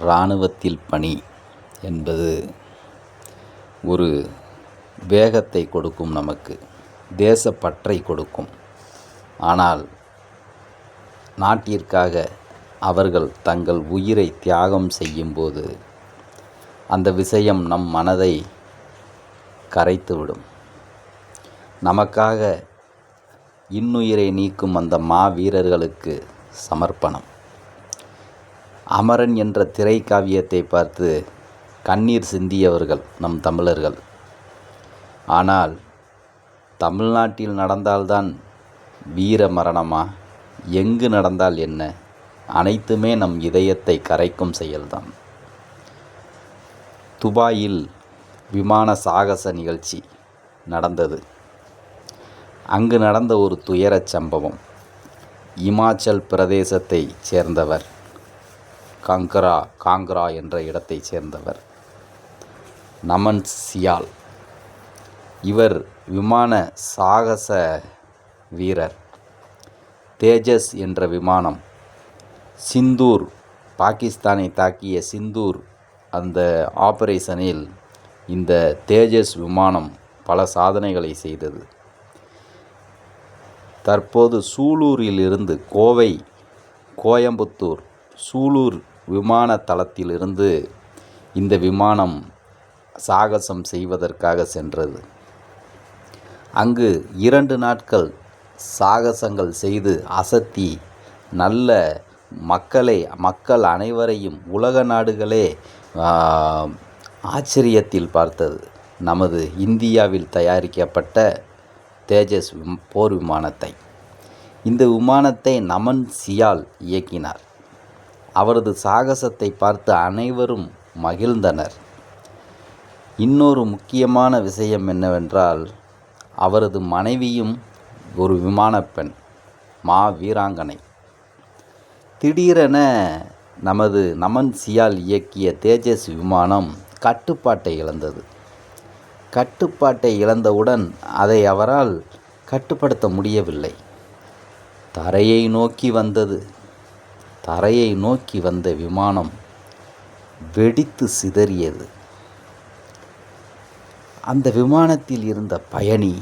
இராணுவத்தில் பணி என்பது ஒரு வேகத்தை கொடுக்கும் நமக்கு தேசப்பற்றை கொடுக்கும். ஆனால் நாட்டிற்காக அவர்கள் தங்கள் உயிரை தியாகம் செய்யும்போது அந்த விஷயம் நம் மனதை கரைத்துவிடும். நமக்காக இன்னுயிரை நீக்கும் அந்த மாவீரர்களுக்கு சமர்ப்பணம். அமரன் என்ற திரைக்காவியத்தை பார்த்து கண்ணீர் சிந்தியவர்கள் நம் தமிழர்கள். ஆனால் தமிழ்நாட்டில் நடந்தால்தான் வீர மரணமா? எங்கு நடந்தால் என்ன? அனைத்துமே நம் இதயத்தை கரைக்கும் செயல்தான். துபாயில் விமான சாகச நிகழ்ச்சி நடந்தது. அங்கு நடந்த ஒரு துயரச் சம்பவம். இமாச்சல் பிரதேசத்தைச் சேர்ந்தவர் காங்கரா காங்கரா என்ற இடத்தைச் சேர்ந்தவர். நமன் சியால். இவர் விமான சாகச வீரர். தேஜஸ் என்ற விமானம். சிந்தூர் பாகிஸ்தானை தாக்கிய சிந்தூர் அந்த ஆபரேஷனில் இந்த தேஜஸ் விமானம் பல சாதனைகளை செய்தது. தற்போது சூலூரிலிருந்து கோவை கோயம்புத்தூர் சூலூர் விமான தளத்திலிருந்து இந்த விமானம் சாகசம் செய்வதற்காக சென்றது. அங்கு இரண்டு நாட்கள் சாகசங்கள் செய்து அசத்தி நல்ல மக்களை மக்கள் அனைவரையும் உலக நாடுகளே ஆச்சரியத்தில் பார்த்தது. நமது இந்தியாவில் தயாரிக்கப்பட்ட தேஜஸ் போர் விமானத்தை. இந்த விமானத்தை நமன் சியால் இயக்கினார். அவரது சாகசத்தை பார்த்து அனைவரும் மகிழ்ந்தனர். இன்னொரு முக்கியமான விஷயம் என்னவென்றால் அவரது மனைவியும் ஒரு விமானப்பெண் மா வீராங்கனை. திடீரென நமது நமன் சியால் இயக்கிய தேஜஸ் விமானம் கட்டுப்பாட்டை இழந்தது. கட்டுப்பாட்டை இழந்தவுடன் அதை அவரால் கட்டுப்படுத்த முடியவில்லை. தரையை நோக்கி வந்தது தரையை நோக்கி வந்த விமானம் வெடித்து சிதறியது. அந்த விமானத்தில் இருந்த பயணி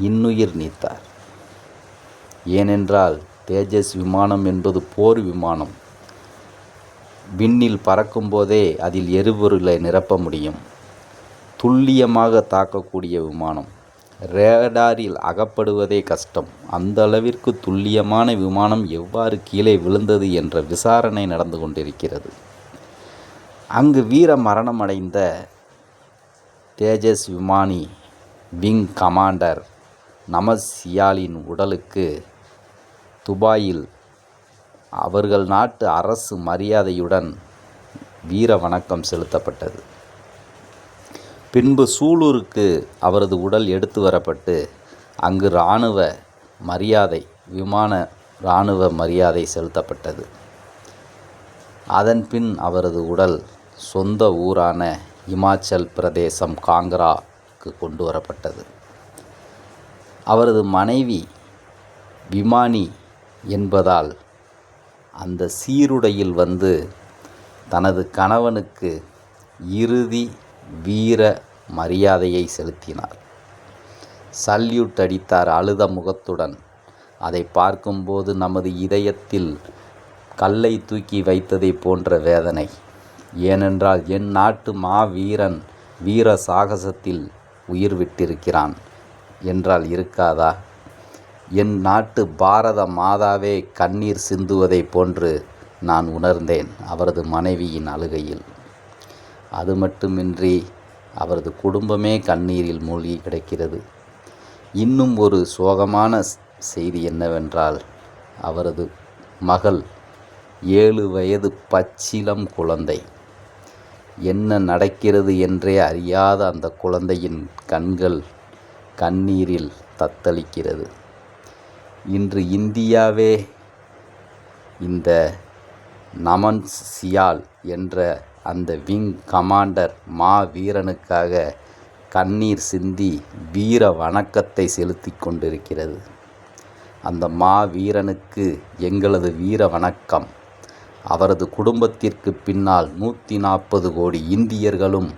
இன்னுயிர் நீத்தார். ஏனென்றால் தேஜஸ் விமானம் என்பது போர் விமானம். விண்ணில் பறக்கும்போதே அதில் எரிபொருளை நிரப்ப முடியும். துல்லியமாக தாக்கக்கூடிய விமானம். ரேடாரில் அகப்படுவதே கஷ்டம். அந்த அளவிற்கு துல்லியமான விமானம் எவ்வாறு கீழே விழுந்தது என்ற விசாரணை நடந்து கொண்டிருக்கிறது. அங்கு வீர மரணமடைந்த தேஜஸ் விமானி விங் கமாண்டர் நமஸ் சியாலின் உடலுக்கு துபாயில் அவர்கள் நாட்டு அரசு மரியாதையுடன் வீர வணக்கம் செலுத்தப்பட்டது. பின்பு சூலூருக்கு அவரது உடல் எடுத்து வரப்பட்டு அங்கு இராணுவ மரியாதை விமான இராணுவ மரியாதை செலுத்தப்பட்டது. அதன் பின் அவரது உடல் சொந்த ஊரான இமாச்சல் பிரதேசம் காங்க்ராக்கு கொண்டு வரப்பட்டது. அவரது மனைவி விமானி என்பதால் அந்த சீருடையில் வந்து தனது கணவனுக்கு இறுதி வீர மரியாதையை செலுத்தினார். சல்யூட் அடித்தார் அழுத முகத்துடன். அதை பார்க்கும்போது நமது இதயத்தில் கல்லை தூக்கி வைத்ததை போன்ற வேதனை. ஏனென்றால் என் நாட்டு மாவீரன் வீர சாகசத்தில் உயிர் விட்டிருக்கிறான் என்றால் இருக்காதா? என் நாட்டு பாரத மாதாவே கண்ணீர் சிந்துவதைப் போன்று நான் உணர்ந்தேன் அவரது மனைவியின் அழுகையில். அது மட்டுமின்றி அவரது குடும்பமே கண்ணீரில் மூழ்கி கிடக்கிறது. இன்னும் ஒரு சோகமான செய்தி என்னவென்றால் அவரது மகள் ஏழு வயது பச்சிலம் குழந்தை. என்ன நடக்கிறது என்றே அறியாத அந்த குழந்தையின் கண்கள் கண்ணீரில் தத்தளிக்கிறது. இன்று இந்தியாவே இந்த நமன் சியால் என்ற அந்த விங் கமாண்டர் மா வீரனுக்காக கண்ணீர் சிந்தி வீர வணக்கத்தை செலுத்தி கொண்டிருக்கிறது. அந்த மா வீரனுக்கு எங்களது வீர வணக்கம். அவரது குடும்பத்திற்கு பின்னால் நூற்றி நாற்பது கோடி இந்தியர்களும்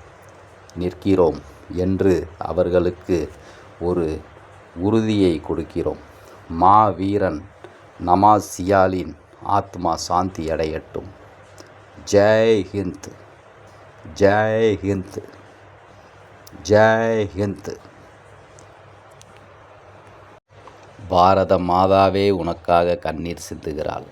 நிற்கிறோம் என்று அவர்களுக்கு ஒரு உறுதியை கொடுக்கிறோம். மா வீரன் நமாஸ் சியாலின் ஆத்மா சாந்தி அடையட்டும். ஜெய் ஹிந்த் ஜெய் ஹிந்த் ஜெய் ஹிந்த். பாரத மாதாவே உனக்காக கண்ணீர் சிந்துகிறாள்.